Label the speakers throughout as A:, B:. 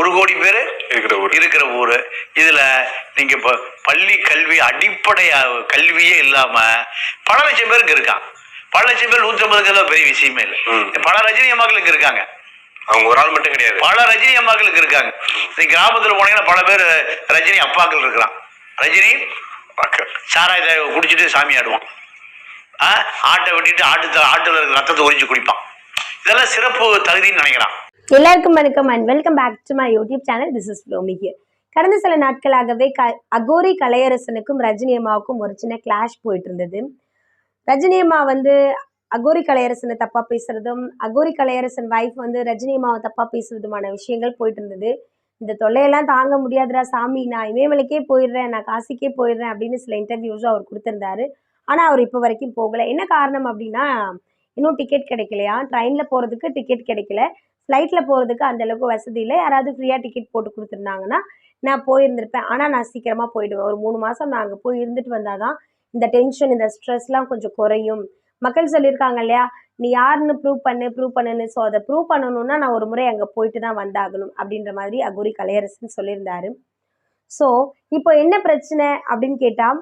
A: ஒரு கோடி பேர்
B: இருக்கிற ஊர்.
A: இருக்கிற ஊர். இதுல நீங்க இப்ப பள்ளி கல்வி அடிப்படை அஹ், கல்வியே இல்லாம பல லட்சம் பேருக்கு இருக்கான் பல லட்சம் பேர் ஐம்பதுக்கு பெரிய விஷயமே இல்லை. பல ரஜினி அம்மாக்களுக்கு இருக்காங்க.
B: அவங்க ஒரு ஆள் மட்டும் கிடையாது.
A: பல ரஜினி அம்மாக்களுக்கு இருக்காங்க. நீ கிராமத்துல போனீங்கன்னா பல பேர் ரஜினி அப்பாக்கள் இருக்கிறான் ரஜினி சாராயத்தை குடிச்சிட்டு சாமி ஆடுவான். ஆட்டை வெட்டிட்டு ஆட்டு ஆட்டுல இருக்க ரத்தத்தை உறிஞ்சு குடிப்பான். இதெல்லாம் சிறப்பு தகுதின்னு நினைக்கிறான்.
C: எல்லாருக்கும் வணக்கம் and welcome back to my YouTube channel this is ஃப்ளோமி here கடந்த சில நாட்களாகவே க அகோரி கலையரசனுக்கும் ரஜினி அம்மாவுக்கும் ஒரு சின்ன கிளாஷ் போயிட்டு இருந்தது. ரஜினி அம்மா வந்து அகோரி கலையரசனை தப்பாக பேசுறதும் அகோரி கலையரசன் வைஃப் வந்து ரஜினி அம்மாவை தப்பாக பேசுறதுமான விஷயங்கள் போயிட்டு இருந்தது. இந்த தொல்லையெல்லாம் தாங்க முடியாதுடா சாமி நான் இமயமலைக்கே போயிடுறேன் நான் காசிக்கே போயிடுறேன் அப்படின்னு சில இன்டர்வியூஸும் அவர் கொடுத்துருந்தாரு. ஆனால் அவர் இப்போ வரைக்கும் போகலை. என்ன காரணம் அப்படின்னா இன்னும் டிக்கெட் கிடைக்கலையா? ட்ரெயினில் போகிறதுக்கு டிக்கெட் கிடைக்கல. ஃப்ளைட்டில் போகிறதுக்கு அந்தளவுக்கு வசதி இல்லை. யாராவது ஃப்ரீயாக டிக்கெட் போட்டு கொடுத்துருந்தாங்கன்னா நான் போயிருந்திருப்பேன். ஆனால் நான் சீக்கிரமாக போயிடுவேன். ஒரு மூணு மாதம் நான் அங்கே போய் இருந்துட்டு வந்தால் தான் இந்த டென்ஷன் இந்த ஸ்ட்ரெஸ்லாம் கொஞ்சம் குறையும். மக்கள் சொல்லியிருக்காங்க இல்லையா? நீ யாருன்னு ப்ரூவ் பண்ணு ப்ரூவ் பண்ணுன்னு. ஸோ அதை ப்ரூவ் பண்ணணும்னா நான் ஒரு முறை அங்கே போயிட்டு தான் வந்தாகணும் அப்படின்ற மாதிரி அகோரி கலையரசன் சொல்லியிருந்தாரு. ஸோ இப்போ என்ன பிரச்சனை அப்படின்னு கேட்டால்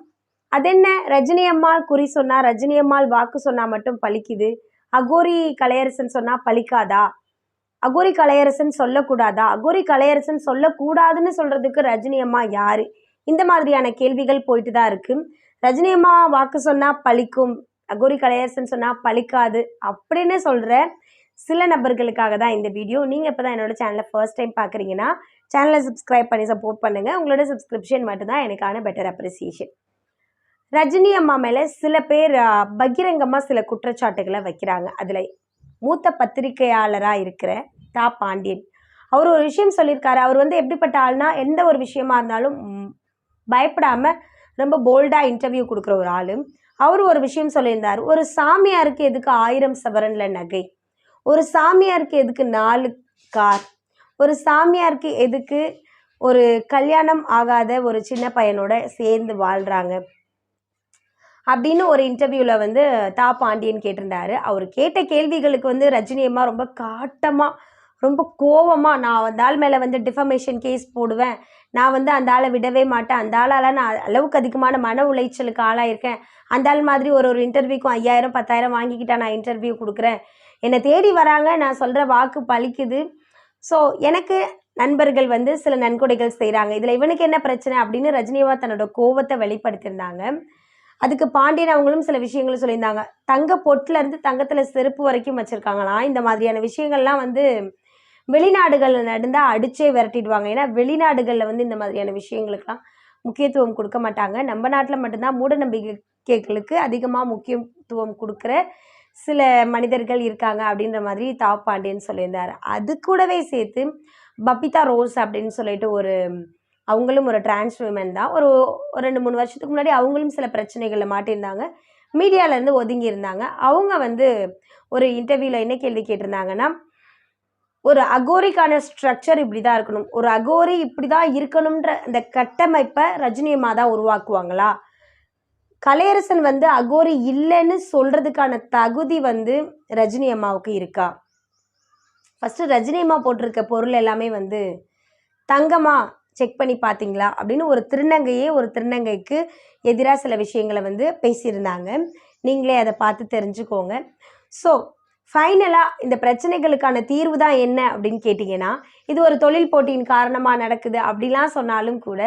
C: அது என்ன? ரஜினி அம்மாள் குறி சொன்னால் ரஜினி அம்மாள் வாக்கு சொன்னால் மட்டும் பழிக்குது? அகோரி கலையரசன் சொன்னால் பலிக்காதா அகோரி கலையரசன் சொல்லக்கூடாதா? அகோரி கலையரசன் சொல்லக்கூடாதுன்னு சொல்றதுக்கு ரஜினி அம்மா யாரு? இந்த மாதிரியான கேள்விகள் போயிட்டு தான் இருக்கு. ரஜினி அம்மா வாக்கு சொன்னா பழிக்கும். அகோரி கலையரசன் சொன்னா பலிக்காது அப்படின்னு சொல்ற சில நபர்களுக்காக தான் இந்த வீடியோ. நீங்கள் இப்போ தான் என்னோட சேனலை ஃபர்ஸ்ட் டைம் பார்க்குறீங்கன்னா சேனலை சப்ஸ்கிரைப் பண்ணி சப்போர்ட் பண்ணுங்கள் உங்களோட சப்ஸ்கிரிப்ஷன் மட்டும்தான் எனக்கான பெட்டர் அப்ரிசியேஷன் ரஜினி அம்மா மேலே சில பேர் பகிரங்கமாக சில குற்றச்சாட்டுகளை வைக்கிறாங்க. அதில் மூத்த பத்திரிகையாளராக இருக்கிற தா பாண்டியன். அவர் ஒரு விஷயம் சொல்லியிருக்காரு. அவர் வந்து எப்படிப்பட்ட ஆள்னா எந்த ஒரு விஷயமா இருந்தாலும் பயப்படாமல் ரொம்ப போல்டாக இன்டர்வியூ கொடுக்குற ஒரு ஆளு. அவர் ஒரு விஷயம் சொல்லியிருந்தார். ஒரு சாமியாருக்கு எதுக்கு ஆயிரம் சவரனில் நகை? ஒரு சாமியாருக்கு எதுக்கு நாலு கார்? ஒரு சாமியாருக்கு எதுக்கு ஒரு கல்யாணம் ஆகாத ஒரு சின்ன பையனோட சேர்ந்து வாழ்கிறாங்க அப்படின்னு ஒரு இன்டர்வியூவில் வந்து தா பாண்டியன் கேட்டிருந்தாரு. அவர் கேட்ட கேள்விகளுக்கு வந்து ரஜினியம்மா ரொம்ப காட்டமாக ரொம்ப கோவமாக நான் அந்த ஆள் மேலே வந்து டிஃபமேஷன் கேஸ் போடுவேன். நான் வந்து அந்த ஆளை விடவே மாட்டேன். அந்த ஆளால் நான் அளவுக்கு அதிகமான மன உளைச்சலுக்கு ஆளாயிருக்கேன். அந்த ஆள் மாதிரி ஒரு ஒரு இன்டர்வியூக்கும் ஐயாயிரம் பத்தாயிரம் வாங்கிக்கிட்டா நான் இன்டர்வியூ கொடுக்குறேன். என்னை தேடி வராங்க. நான் சொல்கிற வாக்கு பலிக்குது ஸோ எனக்கு நண்பர்கள் வந்து சில நன்கொடைகள் செய்கிறாங்க இதில் இவனுக்கு என்ன பிரச்சனை அப்படின்னு ரஜினிவா தன்னோட கோவத்தை வெளிப்படுத்தியிருந்தாங்க. அதுக்கு பாண்டியன் அவங்களும் சில விஷயங்களும் சொல்லியிருந்தாங்க. தங்க பொட்டில் இருந்து தங்கத்தில் செருப்பு வரைக்கும் வச்சுருக்காங்களாம் இந்த மாதிரியான விஷயங்கள்லாம் வந்து வெளிநாடுகளில் நடந்தால் அடிச்சே விரட்டிடுவாங்க. ஏன்னா வெளிநாடுகளில் வந்து இந்த மாதிரியான விஷயங்களுக்கெல்லாம் முக்கியத்துவம் கொடுக்க மாட்டாங்க. நம்ம நாட்டில் மட்டும்தான் மூட நம்பிக்கைகளுக்கு அதிகமாக முக்கியத்துவம் கொடுக்குற சில மனிதர்கள் இருக்காங்க அப்படின்ற மாதிரி தா பாண்டியன் சொல்லியிருந்தார். அது கூடவே சேர்த்து பபிதா ரோஸ் அப்படின்னு சொல்லிட்டு ஒரு அவங்களும் ஒரு டிரான்ஸ் விமன் தான். ஒரு ஒரு ரெண்டு மூணு வருஷத்துக்கு முன்னாடி அவங்களும் சில பிரச்சனைகளில் மாட்டியிருந்தாங்க. மீடியாவிலேருந்து ஒதுங்கி இருந்தாங்க அவங்க வந்து ஒரு இன்டர்வியூவில் என்ன கேள்வி கேட்டிருந்தாங்கன்னா ஒரு அகோரிக்கான ஸ்ட்ரக்சர் இப்படி தான் இருக்கணும். ஒரு அகோரி இப்படி தான் இருக்கணுன்ற அந்த கட்டமைப்பை ரஜினியம்மா தான் உருவாக்குவாங்களா? கலையரசன் வந்து அகோரி இல்லைன்னு சொல்கிறதுக்கான தகுதி வந்து ரஜினி அம்மாவுக்கு இருக்கா? ஃபஸ்ட்டு ரஜினி அம்மா போட்டிருக்க பொருள் எல்லாமே வந்து தங்கமாக செக் பண்ணி பார்த்தீங்களா? அப்படின்னு ஒரு திருநங்கையே ஒரு திருநங்கைக்கு எதிராக சில விஷயங்களை வந்து பேசியிருந்தாங்க. நீங்களே அதை பார்த்து தெரிஞ்சுக்கோங்க. ஸோ ஃபைனலாக இந்த பிரச்சனைகளுக்கான தீர்வு தான் என்ன அப்படின்னு கேட்டிங்கன்னா இது ஒரு தொழில் போட்டியின் காரணமாக நடக்குது அப்படிலாம் சொன்னாலும் கூட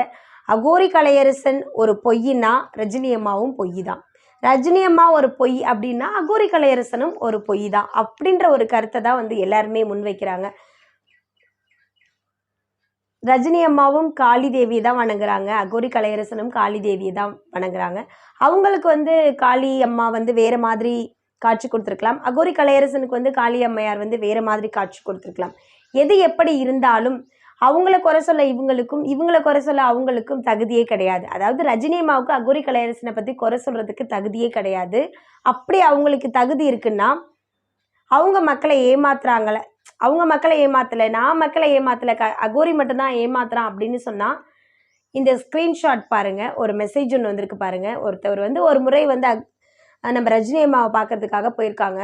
C: அகோரி கலையரசன் ஒரு பொய்னா ரஜினி அம்மாவும் பொய் தான் ரஜினி அம்மா ஒரு பொய் அப்படின்னா அகோரி கலையரசனும் ஒரு பொய் தான் அப்படின்ற ஒரு கருத்தை தான் வந்து எல்லாருமே முன்வைக்கிறாங்க. ரஜினி அம்மாவும் காளி தேவியை தான் வணங்குறாங்க. அகோரி கலையரசனும் காளி தேவியை தான் வணங்குறாங்க. அவங்களுக்கு வந்து காளி அம்மா வந்து வேற மாதிரி காட்சி கொடுத்துருக்கலாம். அகோரி கலையரசனுக்கு வந்து காளி அம்மையார் வந்து வேற மாதிரி காட்சி கொடுத்துருக்கலாம். எது எப்படி இருந்தாலும் அவங்கள குறை சொல்ல இவங்களுக்கும் இவங்கள குறை சொல்ல அவங்களுக்கும் தகுதியே கிடையாது. அதாவது ரஜினி அம்மாவுக்கு அகோரி கலையரசனை பற்றி குறை சொல்கிறதுக்கு தகுதியே கிடையாது. அப்படி அவங்களுக்கு தகுதி இருக்குன்னா அவங்க மக்களை ஏமாத்துறாங்களே அவங்க மக்களை ஏமாத்தலை நான் மக்களை ஏமாத்தலை க அகோரி மட்டும்தான் ஏமாத்துறான் அப்படின்னு சொன்னால் இந்த ஸ்க்ரீன்ஷாட் பாருங்கள் ஒரு மெசேஜ் ஒன்று வந்திருக்கு பாருங்கள் ஒருத்தவர் வந்து ஒரு முறை வந்து அக்- நம்ம ரஜினி அம்மாவை பார்க்கறதுக்காக போயிருக்காங்க.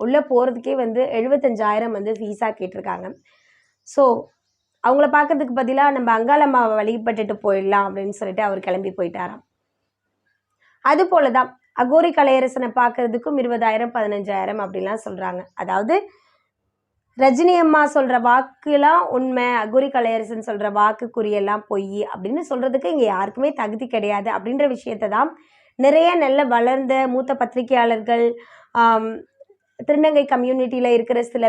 C: உள்ளே போகிறதுக்கே வந்து எழுபத்தஞ்சாயிரம் வந்து ஃபீஸாக கேட்டிருக்காங்க. ஸோ அவங்கள பார்க்கறதுக்கு பதிலாக நம்ம அங்காளம்மாவை வழிபட்டுட்டு போயிடலாம் அப்படின்னு சொல்லிட்டு அவர் கிளம்பி போயிட்டாராம். அது போல தான் அகோரி கலையரசனை பார்க்கறதுக்கும் இருபதாயிரம் பதினஞ்சாயிரம் அப்படிலாம் சொல்கிறாங்க அதாவது ரஜினி அம்மா சொல்கிற வாக்குலாம் உண்மை அகோரி கலையரசன் சொல்கிற வாக்கு குறியெல்லாம் பொய் அப்படின்னு சொல்கிறதுக்கு இங்கே யாருக்குமே தகுதி கிடையாது அப்படின்ற விஷயத்தை தான் நிறைய நல்ல வளர்ந்த மூத்த பத்திரிகையாளர்கள் திருநங்கை கம்யூனிட்டியில் இருக்கிற சில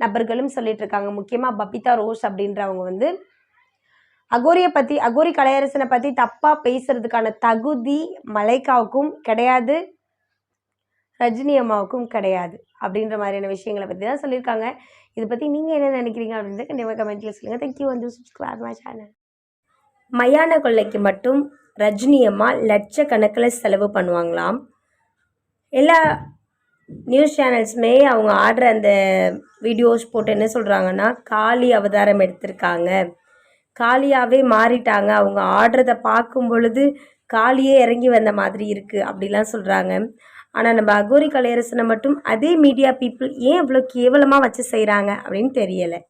C: நபர்களும் சொல்லிட்டு இருக்காங்க. முக்கியமாக பபிதா ரோஸ் அப்படின்றவங்க வந்து அகோரியை பற்றி அகோரி கலையரசனை பற்றி தப்பாக பேசுறதுக்கான தகுதி மலைக்காவுக்கும் கிடையாது. ரஜினி அம்மாவுக்கும் கிடையாது. அப்படின்ற மாதிரியான விஷயங்களை பற்றி தான் சொல்லியிருக்காங்க. இதை பற்றி நீங்கள் என்ன நினைக்கிறீங்க அப்படின்றத கண்டிப்பாக கமெண்ட்டில் சொல்லுங்கள் தேங்க்யூ வந்து சப்ஸ்கிரைப் மை சேனல் மயான கொள்ளைக்கு மட்டும் ரஜினி அம்மா லட்சக்கணக்கில் செலவு பண்ணுவாங்களாம். எல்லா நியூஸ் சேனல்ஸுமே அவங்க ஆடுற அந்த வீடியோஸ் போட்டு என்ன சொல்கிறாங்கன்னா காளி அவதாரம் எடுத்திருக்காங்க. காளியாகவே மாறிட்டாங்க. அவங்க ஆடுறத பார்க்கும் பொழுது காளியே இறங்கி வந்த மாதிரி இருக்குது அப்படிலாம் சொல்கிறாங்க ஆனால் நம்ம அகோரி கலையரசனை மட்டும் அதே மீடியா பீப்புள் ஏன் இவ்வளோ கேவலமாக வச்சு செய்கிறாங்க அப்படின்னு தெரியலை.